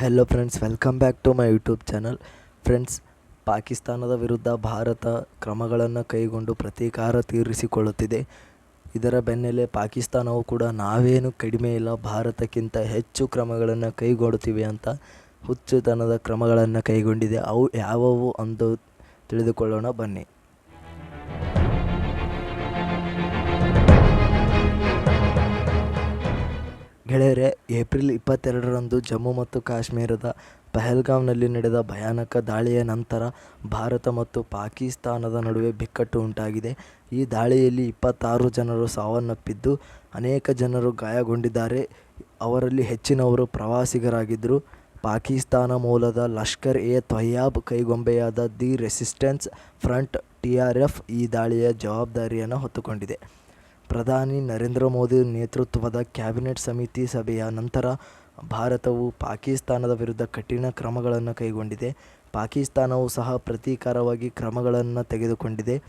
Hello friends welcome back to my YouTube channel friends ಪಾಕಿಸ್ತಾನದ ವಿರುದ್ಧ ಭಾರತ ಕ್ರಮಗಳನ್ನು ಕೈಗೊಂಡು ಪ್ರತೀಕಾರ ತೀರಿಸಿಕೊಳ್ಳುತ್ತಿದೆ. ಇದರ ಬೆನ್ನಲ್ಲೇ ಪಾಕಿಸ್ತಾನವು ಕೂಡ ನಾವೇನು ಕಡಿಮೆ ಇಲ್ಲ, ಭಾರತಕ್ಕಿಂತ ಹೆಚ್ಚು ಕ್ರಮಗಳನ್ನು ಕೈಗೊಳ್ಳುತ್ತೀವಿ ಅಂತ ಹುಚ್ಚುತನದ ಕ್ರಮಗಳನ್ನು ಕೈಗೊಂಡಿದೆ. ಅವು ಯಾವುವು ಎಂದು ತಿಳಿದುಕೊಳ್ಳೋಣ ಬನ್ನಿ. ಗೆಳೆಯರೆ, ಏಪ್ರಿಲ್ ಇಪ್ಪತ್ತೆರಡರಂದು ಜಮ್ಮು ಮತ್ತು ಕಾಶ್ಮೀರದ ಪಹಲ್ಗಾಂವ್ನಲ್ಲಿ ನಡೆದ ಭಯಾನಕ ದಾಳಿಯ ನಂತರ ಭಾರತ ಮತ್ತು ಪಾಕಿಸ್ತಾನದ ನಡುವೆ ಬಿಕ್ಕಟ್ಟು ಉಂಟಾಗಿದೆ. ಈ ದಾಳಿಯಲ್ಲಿ ಇಪ್ಪತ್ತಾರು ಜನರು ಸಾವನ್ನಪ್ಪಿದ್ದು, ಅನೇಕ ಜನರು ಗಾಯಗೊಂಡಿದ್ದಾರೆ. ಅವರಲ್ಲಿ ಹೆಚ್ಚಿನವರು ಪ್ರವಾಸಿಗರಾಗಿದ್ದರು. ಪಾಕಿಸ್ತಾನ ಮೂಲದ Lashkar e Taiba ಕೈಗೊಂಬೆಯಾದ the resistance front T R F ಈ ದಾಳಿಯ ಜವಾಬ್ದಾರಿಯನ್ನು ಹೊತ್ತುಕೊಂಡಿದೆ. ಪ್ರಧಾನಿ ನರೇಂದ್ರ ಮೋದಿ ನೇತೃತ್ವದ ಕ್ಯಾಬಿನೆಟ್ ಸಮಿತಿ ಸಭೆಯ ನಂತರ ಭಾರತವು ಪಾಕಿಸ್ತಾನದ ವಿರುದ್ಧ ಕಠಿಣ ಕ್ರಮಗಳನ್ನು ಕೈಗೊಂಡಿದೆ. ಪಾಕಿಸ್ತಾನವು ಸಹ ಪ್ರತೀಕಾರವಾಗಿ ಕ್ರಮಗಳನ್ನು ತೆಗೆದುಕೊಂಡಿದೆ.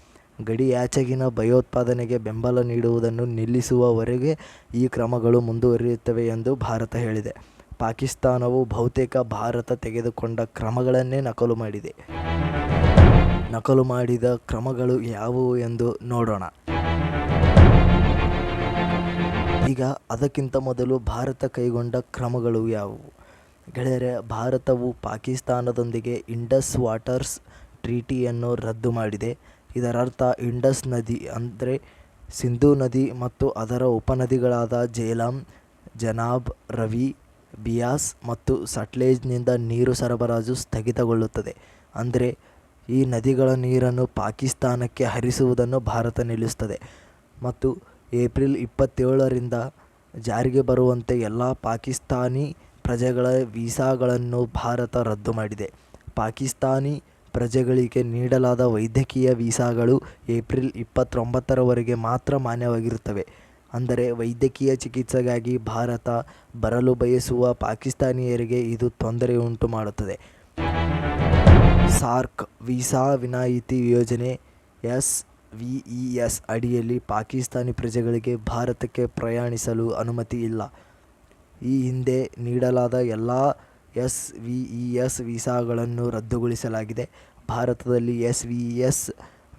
ಗಡಿಯಾಚೆಗಿನ ಭಯೋತ್ಪಾದನೆಗೆ ಬೆಂಬಲ ನೀಡುವುದನ್ನು ನಿಲ್ಲಿಸುವವರೆಗೆ ಈ ಕ್ರಮಗಳು ಮುಂದುವರಿಯುತ್ತವೆ ಎಂದು ಭಾರತ ಹೇಳಿದೆ. ಪಾಕಿಸ್ತಾನವು ಬಹುತೇಕ ಭಾರತ ತೆಗೆದುಕೊಂಡ ಕ್ರಮಗಳನ್ನೇ ನಕಲು ಮಾಡಿದೆ. ನಕಲು ಮಾಡಿದ ಕ್ರಮಗಳು ಯಾವುವು ಎಂದು ನೋಡೋಣ. ಈಗ ಅದಕ್ಕಿಂತ ಮೊದಲು ಭಾರತ ಕೈಗೊಂಡ ಕ್ರಮಗಳು ಯಾವುವು? ಗೆಳೆಯರೆ, ಭಾರತವು ಪಾಕಿಸ್ತಾನದೊಂದಿಗೆ ಇಂಡಸ್ ವಾಟರ್ಸ್ ಟ್ರೀಟಿಯನ್ನು ರದ್ದು ಮಾಡಿದೆ. ಇದರರ್ಥ, ಇಂಡಸ್ ನದಿ ಅಂದರೆ ಸಿಂಧೂ ನದಿ ಮತ್ತು ಅದರ ಉಪನದಿಗಳಾದ ಜೇಲಂ, ಜನಾಬ್, ರವಿ, ಬಿಯಾಸ್ ಮತ್ತು ಸಟ್ಲೇಜ್ನಿಂದ ನೀರು ಸರಬರಾಜು ಸ್ಥಗಿತಗೊಳ್ಳುತ್ತದೆ. ಅಂದರೆ, ಈ ನದಿಗಳ ನೀರನ್ನು ಪಾಕಿಸ್ತಾನಕ್ಕೆ ಹರಿಸುವುದನ್ನು ಭಾರತ ನಿಲ್ಲಿಸುತ್ತದೆ. ಮತ್ತು ಏಪ್ರಿಲ್ ಇಪ್ಪತ್ತೇಳರಿಂದ ಜಾರಿಗೆ ಬರುವಂತೆ ಎಲ್ಲ ಪಾಕಿಸ್ತಾನಿ ಪ್ರಜೆಗಳ ವೀಸಾಗಳನ್ನು ಭಾರತ ರದ್ದು ಮಾಡಿದೆ. ಪಾಕಿಸ್ತಾನಿ ಪ್ರಜೆಗಳಿಗೆ ನೀಡಲಾದ ವೈದ್ಯಕೀಯ ವೀಸಾಗಳು ಏಪ್ರಿಲ್ ಇಪ್ಪತ್ತೊಂಬತ್ತರವರೆಗೆ ಮಾತ್ರ ಮಾನ್ಯವಾಗಿರುತ್ತವೆ. ಅಂದರೆ ವೈದ್ಯಕೀಯ ಚಿಕಿತ್ಸೆಗಾಗಿ ಭಾರತ ಬರಲು ಬಯಸುವ ಪಾಕಿಸ್ತಾನಿಯರಿಗೆ ಇದು ತೊಂದರೆಯುಂಟು ಮಾಡುತ್ತದೆ. ಸಾರ್ಕ್ ವೀಸಾ ವಿನಾಯಿತಿ ಯೋಜನೆ ಎಸ್ ವಿ ಇ ಎಸ್ ಅಡಿಯಲ್ಲಿ ಪಾಕಿಸ್ತಾನಿ ಪ್ರಜೆಗಳಿಗೆ ಭಾರತಕ್ಕೆ ಪ್ರಯಾಣಿಸಲು ಅನುಮತಿ ಇಲ್ಲ. ಈ ಹಿಂದೆ ನೀಡಲಾದ ಎಲ್ಲ ಎಸ್ ವಿ ಇ ಎಸ್ ವೀಸಾಗಳನ್ನು ರದ್ದುಗೊಳಿಸಲಾಗಿದೆ. ಭಾರತದಲ್ಲಿ ಎಸ್ ವಿ ಇ ಎಸ್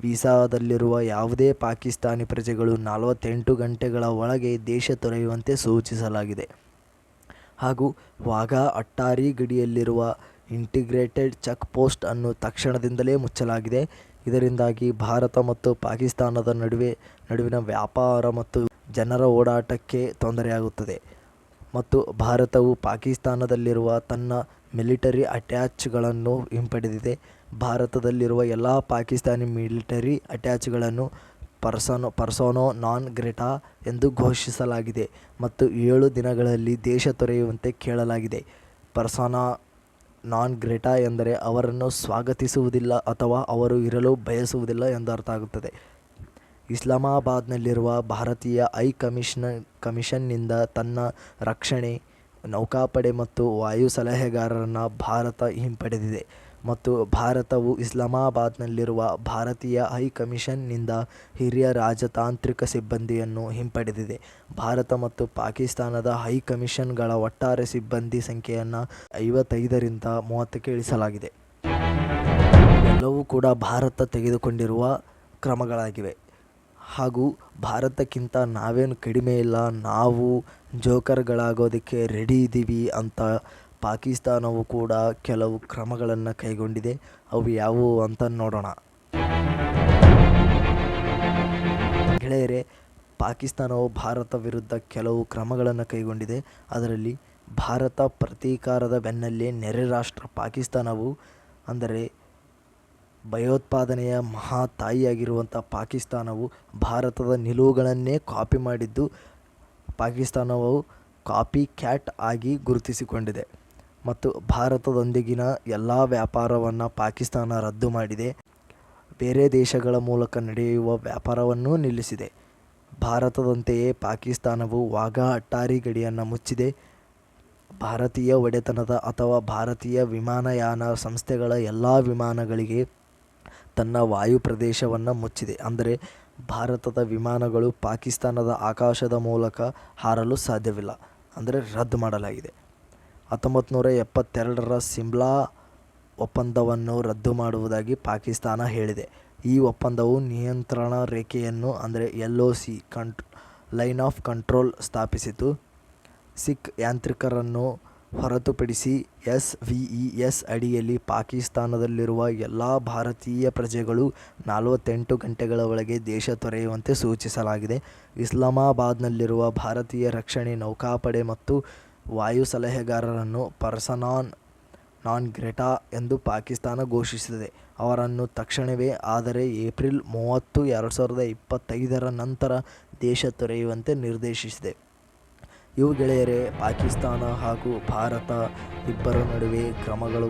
ವೀಸಾದಲ್ಲಿರುವ ಯಾವುದೇ ಪಾಕಿಸ್ತಾನಿ ಪ್ರಜೆಗಳು ನಲವತ್ತೆಂಟು ಗಂಟೆಗಳ ಒಳಗೆ ದೇಶ ತೊರೆಯುವಂತೆ ಸೂಚಿಸಲಾಗಿದೆ. ಹಾಗೂ ವಾಘಾ ಅಟ್ಟಾರಿ ಗಡಿಯಲ್ಲಿರುವ ಇಂಟಿಗ್ರೇಟೆಡ್ ಚೆಕ್ ಪೋಸ್ಟ್ ಅನ್ನು ತಕ್ಷಣದಿಂದಲೇ ಮುಚ್ಚಲಾಗಿದೆ. ಇದರಿಂದಾಗಿ ಭಾರತ ಮತ್ತು ಪಾಕಿಸ್ತಾನದ ನಡುವೆ, ನಡುವಿನ ವ್ಯಾಪಾರ ಮತ್ತು ಜನರ ಓಡಾಟಕ್ಕೆ ತೊಂದರೆಯಾಗುತ್ತದೆ. ಮತ್ತು ಭಾರತವು ಪಾಕಿಸ್ತಾನದಲ್ಲಿರುವ ತನ್ನ ಮಿಲಿಟರಿ ಅಟ್ಯಾಚ್ಗಳನ್ನು ಹಿಂಪಡೆದಿದೆ. ಭಾರತದಲ್ಲಿರುವ ಎಲ್ಲ ಪಾಕಿಸ್ತಾನಿ ಮಿಲಿಟರಿ ಅಟ್ಯಾಚ್ಗಳನ್ನು ಪರ್ಸನೋ, ಪರ್ಸೋನೋ ನಾನ್ ಗ್ರೆಟಾ ಎಂದು ಘೋಷಿಸಲಾಗಿದೆ ಮತ್ತು ಏಳು ದಿನಗಳಲ್ಲಿ ದೇಶ ತೊರೆಯುವಂತೆ ಕೇಳಲಾಗಿದೆ. ಪರ್ಸೋನಾ ನಾನ್ ಗ್ರೇಟಾ ಎಂದರೆ ಅವರನ್ನು ಸ್ವಾಗತಿಸುವುದಿಲ್ಲ ಅಥವಾ ಅವರು ಇರಲು ಬಯಸುವುದಿಲ್ಲ ಎಂದು ಅರ್ಥ ಆಗುತ್ತದೆ. ಇಸ್ಲಾಮಾಬಾದ್ನಲ್ಲಿರುವ ಭಾರತೀಯ ಹೈ ಕಮಿಷನ, ಕಮಿಷನ್ನಿಂದ ತನ್ನ ರಕ್ಷಣೆ, ನೌಕಾಪಡೆ ಮತ್ತು ವಾಯು ಸಲಹೆಗಾರರನ್ನು ಭಾರತ ಹಿಂಪಡೆದಿದೆ. ಮತ್ತು ಭಾರತವು ಇಸ್ಲಾಮಾಬಾದ್ನಲ್ಲಿರುವ ಭಾರತೀಯ ಹೈ ಕಮಿಷನ್ನಿಂದ ಹಿರಿಯ ರಾಜತಾಂತ್ರಿಕ ಸಿಬ್ಬಂದಿಯನ್ನು ಹಿಂಪಡೆದಿದೆ. ಭಾರತ ಮತ್ತು ಪಾಕಿಸ್ತಾನದ ಹೈ ಕಮಿಷನ್ಗಳ ಒಟ್ಟಾರೆ ಸಿಬ್ಬಂದಿ ಸಂಖ್ಯೆಯನ್ನು ಐವತ್ತೈದರಿಂದ ಮೂವತ್ತಕ್ಕೆ ಇಳಿಸಲಾಗಿದೆ. ಎಲ್ಲವೂ ಕೂಡ ಭಾರತ ತೆಗೆದುಕೊಂಡಿರುವ ಕ್ರಮಗಳಾಗಿವೆ. ಹಾಗೂ ಭಾರತಕ್ಕಿಂತ ನಾವೇನು ಕಡಿಮೆ ಇಲ್ಲ, ನಾವು ಜೋಕರ್ಗಳಾಗೋದಕ್ಕೆ ರೆಡಿ ಇದ್ದೀವಿ ಅಂತ ಪಾಕಿಸ್ತಾನವು ಕೂಡ ಕೆಲವು ಕ್ರಮಗಳನ್ನು ಕೈಗೊಂಡಿದೆ. ಅವು ಯಾವುವು ಅಂತ ನೋಡೋಣ. ಗೆಳೆಯರೆ, ಪಾಕಿಸ್ತಾನವು ಭಾರತ ವಿರುದ್ಧ ಕೆಲವು ಕ್ರಮಗಳನ್ನು ಕೈಗೊಂಡಿದೆ. ಅದರಲ್ಲಿ ಭಾರತ ಪ್ರತೀಕಾರದ ಬೆನ್ನಲ್ಲೇ ನೆರೆ ರಾಷ್ಟ್ರ ಪಾಕಿಸ್ತಾನವು, ಅಂದರೆ ಭಯೋತ್ಪಾದನೆಯ ಮಹಾ ತಾಯಿಯಾಗಿರುವಂಥ ಪಾಕಿಸ್ತಾನವು ಭಾರತದ ನಿಲುವುಗಳನ್ನೇ ಕಾಪಿ ಮಾಡಿದ್ದು, ಪಾಕಿಸ್ತಾನವು ಕಾಪಿ ಕ್ಯಾಟ್ ಆಗಿ ಗುರುತಿಸಿಕೊಂಡಿದೆ. ಮತ್ತು ಭಾರತದೊಂದಿಗಿನ ಎಲ್ಲ ವ್ಯಾಪಾರವನ್ನು ಪಾಕಿಸ್ತಾನ ರದ್ದು ಮಾಡಿದೆ. ಬೇರೆ ದೇಶಗಳ ಮೂಲಕ ನಡೆಯುವ ವ್ಯಾಪಾರವನ್ನೂ ನಿಲ್ಲಿಸಿದೆ. ಭಾರತದಂತೆಯೇ ಪಾಕಿಸ್ತಾನವು ವಾಘಾ ಅಟ್ಟಾರಿ ಗಡಿಯನ್ನು ಮುಚ್ಚಿದೆ. ಭಾರತೀಯ ಒಡೆತನದ ಅಥವಾ ಭಾರತೀಯ ವಿಮಾನಯಾನ ಸಂಸ್ಥೆಗಳ ಎಲ್ಲ ವಿಮಾನಗಳಿಗೆ ತನ್ನ ವಾಯು ಪ್ರದೇಶವನ್ನು ಮುಚ್ಚಿದೆ. ಅಂದರೆ ಭಾರತದ ವಿಮಾನಗಳು ಪಾಕಿಸ್ತಾನದ ಆಕಾಶದ ಮೂಲಕ ಹಾರಲು ಸಾಧ್ಯವಿಲ್ಲ. ಅಂದರೆ ರದ್ದು ಮಾಡಲಾಗಿದೆ. ಹತ್ತೊಂಬತ್ತು ನೂರ ಎಪ್ಪತ್ತೆರಡರ ಸಿಮ್ಲಾ ಒಪ್ಪಂದವನ್ನು ರದ್ದು ಮಾಡುವುದಾಗಿ ಪಾಕಿಸ್ತಾನ ಹೇಳಿದೆ. ಈ ಒಪ್ಪಂದವು ನಿಯಂತ್ರಣ ರೇಖೆಯನ್ನು, ಅಂದರೆ ಎಲ್ ಒ ಸಿ ಕಂಟ್ ಲೈನ್ ಆಫ್ ಕಂಟ್ರೋಲ್ ಸ್ಥಾಪಿಸಿತು. ಸಿಖ್ ಯಾಂತ್ರಿಕರನ್ನು ಹೊರತುಪಡಿಸಿ ಎಸ್ ವಿ ಇ ಎಸ್ ಅಡಿಯಲ್ಲಿ ಪಾಕಿಸ್ತಾನದಲ್ಲಿರುವ ಎಲ್ಲ ಭಾರತೀಯ ಪ್ರಜೆಗಳು ನಲವತ್ತೆಂಟು ಗಂಟೆಗಳ ಒಳಗೆ ದೇಶ ತೊರೆಯುವಂತೆ ಸೂಚಿಸಲಾಗಿದೆ. ಇಸ್ಲಾಮಾಬಾದ್ನಲ್ಲಿರುವ ಭಾರತೀಯ ರಕ್ಷಣೆ, ನೌಕಾಪಡೆ ಮತ್ತು ವಾಯು ಸಲಹೆಗಾರರನ್ನು ಪರ್ಸನಾನ್ ನಾನ್ ಗ್ರೆಟಾ ಎಂದು ಪಾಕಿಸ್ತಾನ ಘೋಷಿಸಿದೆ. ಅವರನ್ನು ತಕ್ಷಣವೇ ಆದರೆ ಏಪ್ರಿಲ್ ಮೂವತ್ತು, ಎರಡು ಸಾವಿರದ ಇಪ್ಪತ್ತೈದರ ನಂತರ ದೇಶ ತೊರೆಯುವಂತೆ ನಿರ್ದೇಶಿಸಿದೆ. ಇವು ಗೆಳೆಯರೇ ಪಾಕಿಸ್ತಾನ ಹಾಗೂ ಭಾರತ ಇಬ್ಬರ ನಡುವೆ ಕ್ರಮಗಳು